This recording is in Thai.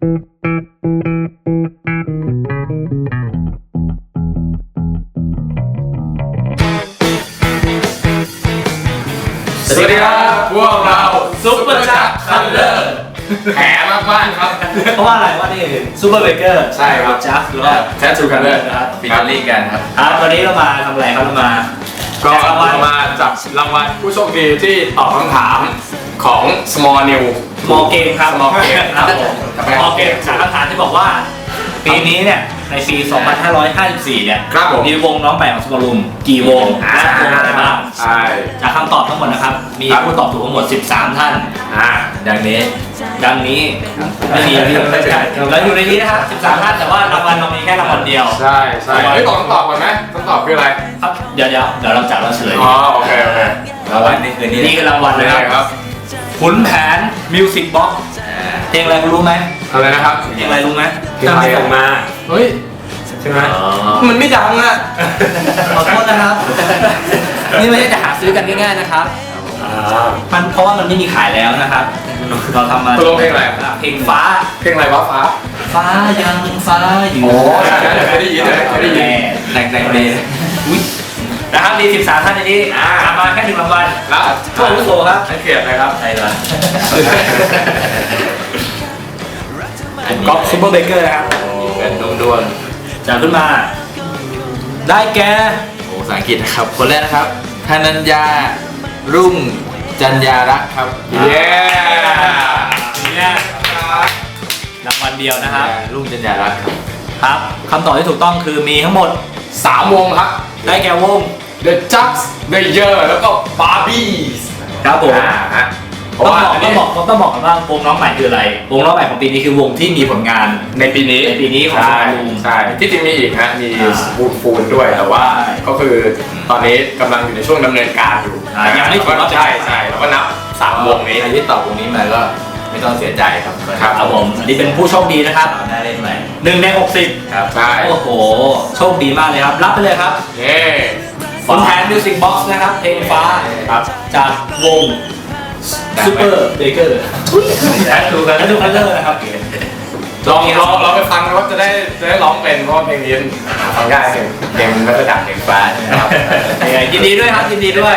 สวัสดีครับพวกเราซุปเปอร์ชักคัลเลอร์แผลมากมากๆครับ เพราะว่าอะไรว่านี่ซูเปอร์เบเกอร์ใช่ครับจัสหรือว่าแททูคัลเลอร์ครับฟิชเชอรี่กันครับครับวันนี้เรามาทำอะไรครับเรามาก็แจรางวัลมาจับรางวัลผู้โชคดีที่ตอบคำถาม ของ Small New มอเกมครับ Small Game ครับผมครับมอเกมจากคำถามที่บอกว่า ปีนี้เนี่ย ในปี 2554 เนี่ยครับผมมีวงน้องใหม่ของสมอลุมกี่วงและวงอะไรบ้างใช่จากคำตอบทั้งหมดนะครับ มีครับผู้ตอบถูกทั้งหมด 13 ท่าน อ่า ดังนี้ ดังนี้ไม่มีไม่ใช่แล้วอยู่ในนี้นะครับ 13 ท่านแต่ว่ารางวัลเรามีแค่รางวัลเดียว ใช่ใช่เฮ้ยตอบคำตอบก่อนไหมคำตอบคืออะไร ครับ เดี๋ยวเดี๋ยวเดี๋ยวเราจับเราเฉลยอ๋อโอเคโอเครางวัลนี่คือนี่นี่คือรางวัลอะไรนะครับครับ ขุนแผนมิวสิกบ็อกเพลงอะไรคุณรู้ไหมอะไรนะครับเพลงอะไรรู้ไหมตามที่ส่งมาเฮ้ยใช่ไหมมันไม่ดังอะขอโทษนะครับ นี่ไม่ได้จะหาซื้อกันง่ายๆนะครับอ่ามันเพราะว่ามันไม่มีขายแล้วนะครับ เราทำมาตกลงเพลงอะไรเพลงฟ้า เพลงอะไรวะฟ้า ฟ้ายังฟ้าอยู่โอ้ใช่ใช่เคยได้ยินเคยได้ยินแต่งแต่งเพลงอุ๊ย นะครับมี 13 ท่านในนี้อ่าทำมาแค่หนึ่งรางวัลแล้วทั่วอาวุโสครับให้เกียรตินะครับใช่ละก๊อฟซูเปอร์เบเกอร์นะครับเป็นดวงดวงจะขึ้นมา ได้แก่โอ้ภาษาอังกฤษนะครับ คนแรกนะครับธนัญญารุ่งจันยารักษ์ครับ เย้เนี่ยรางวัลเดียวนะครับ รุ่งจันยารักษ์ครับครับคำตอบที่ถูกต้องคือมีทั้งหมด สามวงครับ ได้แก่วง The Jux The Year แล้วก็ Barbies ครับผมอ่าฮะเพต้อราะงว่าบอกอันต้อนี้ งบอกต้องบอกกันว่าวงน้องใหม่คืออะไร วงน้องใหม่ของปีนี้คือวงที่มีผลงาน ในปีนี้ในปีนี้ของใช่ Small Room ใช่ที่จริงมีอีกฮะมีอ่าฟูนฟูนด้วยแต่ว่าใช่ก็คือตอนนี้กำลังอยู่ในช่วงดำเนินการอยู่อ่ายังไม่ถึงรอบ ใช่ใช่แล้วก็นับสามวงนี้ ใครที่ตอบวงนี้มาก็ไม่ต้องเสียใจครับครับครับผมอันนี้เป็นผู้โชคดีนะครับเอาหน้าเล่นใหม่หนึ่งในครับ ใช่60โอ้โห โชคดีมากเลยครับ รับไปเลยครับ เย้ คุณแทนมิวสิกบ็อกซ์นะครับเพลงฟ้าครับจากวงซูเปอร์เบเกอร์และดูกันและดูคัลเลอร์นะครับลองลองลองไปฟังว่าจะได้จะได้ร้องเป็นเพราะว่าเพลงนี้ฟังง่ายเพลงเพลงมันก็ดังเพลงฟ้าใช่ไหมครับยินดีด้วยครับยินดีด้วย